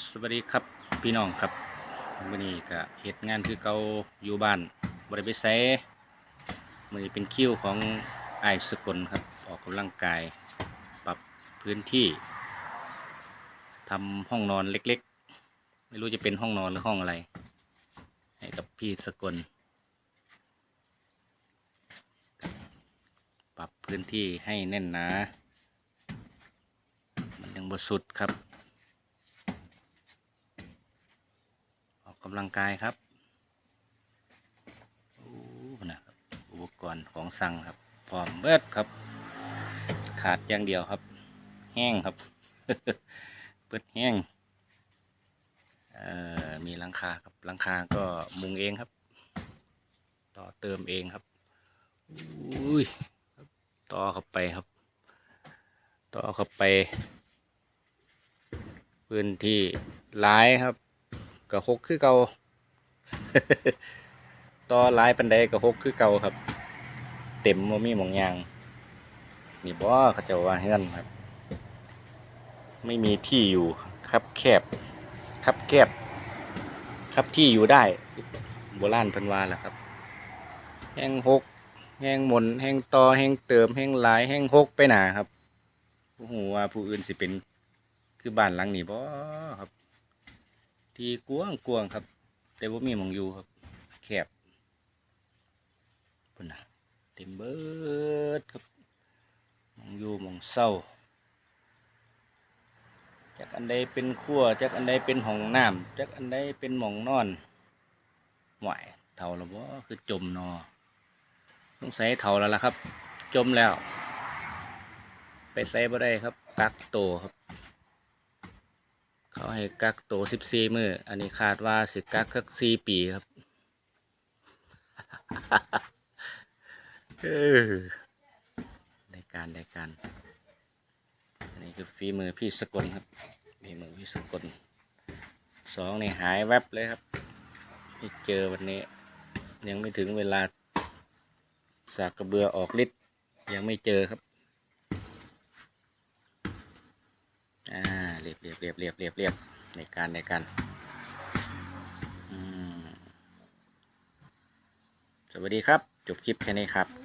สวัสดีครับพี่น้องครับวันนี้ก็เหตุงานคือเกาอยู่บ้านบริเวณไซวันนี้เป็นคิวของไอสกลครับ ออกกำลังกาย ปรับพื้นที่ทำห้องนอนเล็กๆ ไม่รู้จะเป็นห้องนอนหรือห้องอะไร ให้กับพี่สกล ปรับพื้นที่ให้แน่นหนา มันยังบสุดครับ ออ กำลังกายครับโอ้นะครับอุปกรณ์ของสั่งครับ พร้อมเบิดครับ ขาดอย่างเดียวครับ แห้งครับ เปิดแห้งอ่อมีหลังคาครับหลังคาก็มุงเองครับ ต่อเติมเองครับอุ้ยต่อเข้าไปครับ ต่อเข้าไป พื้นที่หลายครับ ก็หกคือเก่าต่อหลายปันไดก็หกคือเก่าครับ เต็มบ่มีหมองยางนี่บ่เขาจะว่าเฮือนครับ ไม่มีที่อยู่ครับแคบครับแคบครับที่อยู่ได้โบราณพิ่นวาแหละครับ แห้งหกแห้งหมนแห้งต่อแห้งเติมแห้งหลายแห้งหกไปหนาครับผู้หูว่าผู้อื่นสิเป็นคือบ้านหลังนี้บ่ครับ ที่กวงกวงครับ แต่ว่ามีมองอยู่ครับ แคบพุ่นนะเต็มเบิดครับมองอยู่มองเศร้า จากอันใดเป็นครัวจากอันใดเป็นห้องน้ำจากอันใดเป็นหมองนอนไหวเท่าแล้วบ่คือจมนอต้องใส่เท่าแล้วล่ะครับ จมแล้ว ไปใส่บ่ได้ครับกักโตครับ เขาให้กักโตสิบสี่มืออันนี้คาดว่าสิกักสักสี่ปีครับในการในการ อันนี้คือฝีมือพี่สกลครับฝีมือพี่สกลสองนี่หายแวบเลยครับไม่เจอวันนี้ ยังไม่ถึงเวลาสากกระเบือออกฤทธิ์ยังไม่เจอครับ อ่า เรียบเรียบเรียบเรียบเรียบเรียบในการในการสวัสดีครับ จบคลิปแค่นี้ครับ